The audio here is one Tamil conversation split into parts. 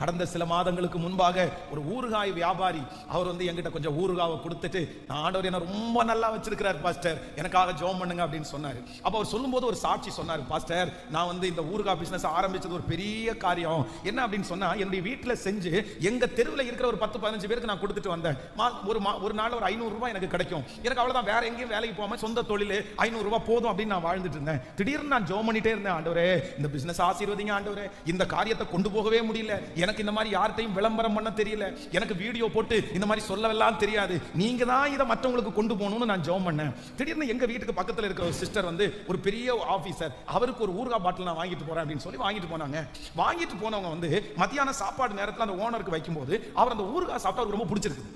கடந்த சில மாதங்களுக்கு முன்பாக ஒரு ஊறுகாய் வியாபாரி அவர் வந்து என்கிட்ட கொஞ்சம் ஊறுகாவை கொடுத்துட்டு "நான் ஆண்டவர் என்ன ரொம்ப நல்லா வச்சிருக்கிறார் பாஸ்டர். எனக்காக ஜோம் பண்ணுங்க அப்படின்னு சொன்னார். அப்போ அவர் சொல்லும்போது ஒரு சாட்சி சொன்னார் பாஸ்டர் நான் வந்து இந்த ஊறுகாய் பிஸ்னஸ் ஆரம்பிச்சது ஒரு பெரிய காரியம். என்ன அப்படின்னு சொன்னா என்னுடைய வீட்டில் செஞ்சு எங்க தெருவில் இருக்கிற ஒரு பத்து பதினஞ்சு பேருக்கு நான் கொடுத்துட்டு வந்தேன். மா- ஒரு மா- ஒரு நாள் ஒரு ஐநூறு ரூபாய் எனக்கு கிடைக்கும். எனக்கு அவ்வளவுதான் வேற எங்கேயும் வேலைக்கு போகாம சொந்த தொழில் ஐநூறு ரூபாய் போதும் அப்படின்னு நான் வாழ்ந்துட்டு இருந்தேன். திடீர்னு நான் ஜோம் பண்ணிட்டே இருந்தேன் ஆண்டவரே இந்த பிசினஸ் ஆசீர்வதிங்க ஆண்டவரே. இந்த காரியத்தை கொண்டு போகவே முடியல. எனக்கு இந்த மாதிரி யார்கிட்டையும் விளம்பரம் பண்ண தெரியல. எனக்கு வீடியோ போட்டு இந்த மாதிரி சொல்லவெல்லாம் தெரியாது. நீங்க தான் இதை மற்றவங்களுக்கு கொண்டு போகணும்னு நான் ஜோம் பண்ணேன். திடீர்னு எங்க வீட்டுக்கு பக்கத்தில் இருக்கிற ஒரு சிஸ்டர் வந்து ஒரு பெரிய ஆஃபீஸர் அவருக்கு ஒரு ஊர்கா பாட்டில் நான் வாங்கிட்டு போறேன் அப்படின்னு சொல்லி வாங்கிட்டு போனாங்க. வாங்கிட்டு போனவங்க வந்து மத்தியான சாப்பாடு நேரத்தில் அந்த ஓனருக்கு வைக்கும்போது அவர் அந்த ஊறுகாய் சாப்பிட்டா அவருக்கு ரொம்ப பிடிச்சிருக்கு.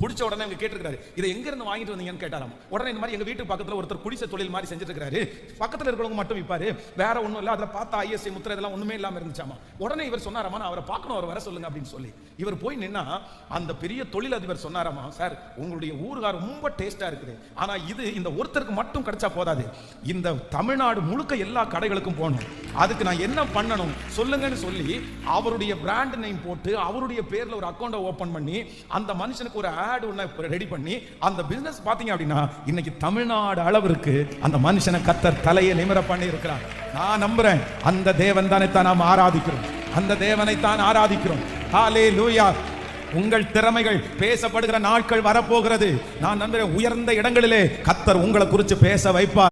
பிடிச்ச உடனே அவங்க கேட்டிருக்காரு இதை எங்க இருந்து வாங்கிட்டு வந்தீங்கன்னு கேட்டாராம். உடனே இந்த மாதிரி எங்க வீட்டு பக்கத்துல ஒருத்தர் குடிசை தொழில் மாதிரி செஞ்சுட்டு இருக்காரு பக்கத்துல இருக்கிறவங்க மட்டும் விற்பாரு வேற ஒண்ணும் இல்ல. அதுல பார்த்தா ஐஎஸ்ஐ முத்திரை இதெல்லாம் ஒண்ணுமே இல்லாம இருந்துச்சாமா? உடனே இவர் சொன்னாராமா அவரை பார்க்கணும் அவர் வர சொல்லுங்க அப்படின்னு சொல்லி. இவர் போய் நின்னா அந்த பெரிய தொழில் அதிபர் சொன்னாராமா சார் உங்களுடைய ஊருகார் ரொம்ப டேஸ்டா இருக்குது. ஆனா இது இந்த ஒருத்தருக்கு மட்டும் கிடைச்சா போதாது. இந்த தமிழ்நாடு முழுக்க எல்லா கடைகளுக்கும் போகணும். அதுக்கு நான் என்ன பண்ணணும்? சொல்லுங்கன்னு சொல்லி அவருடைய பிராண்ட் நேம் போட்டு அவருடைய பேர்ல ஒரு அக்கௌண்ட்டை ஓபன் பண்ணி அந்த மனுஷனுக்கு ஒரு ஆடு ஒன்று ரெடி பண்ணி அந்த பிஸ்னஸ் பார்த்தீங்க அப்படின்னா இன்னைக்கு தமிழ்நாடு அளவிற்கு அந்த மனுஷனை கத்தர் தலையை நிமிர பண்ணி இருக்கிறார் நான் நம்புறேன் அந்த தேவன் தானே தான் நாம் ஆராதிக்கிறோம். அந்த தேவனை தான் ஆராதிக்கிறோம். ஹாலே லூயா உங்கள் திறமைகள் பேசப்படுகிற நாட்கள் வரப்போகிறது. நான் நம்புறேன் உயர்ந்த இடங்களிலே கத்தர் உங்களை குறித்து பேச வைப்பார்.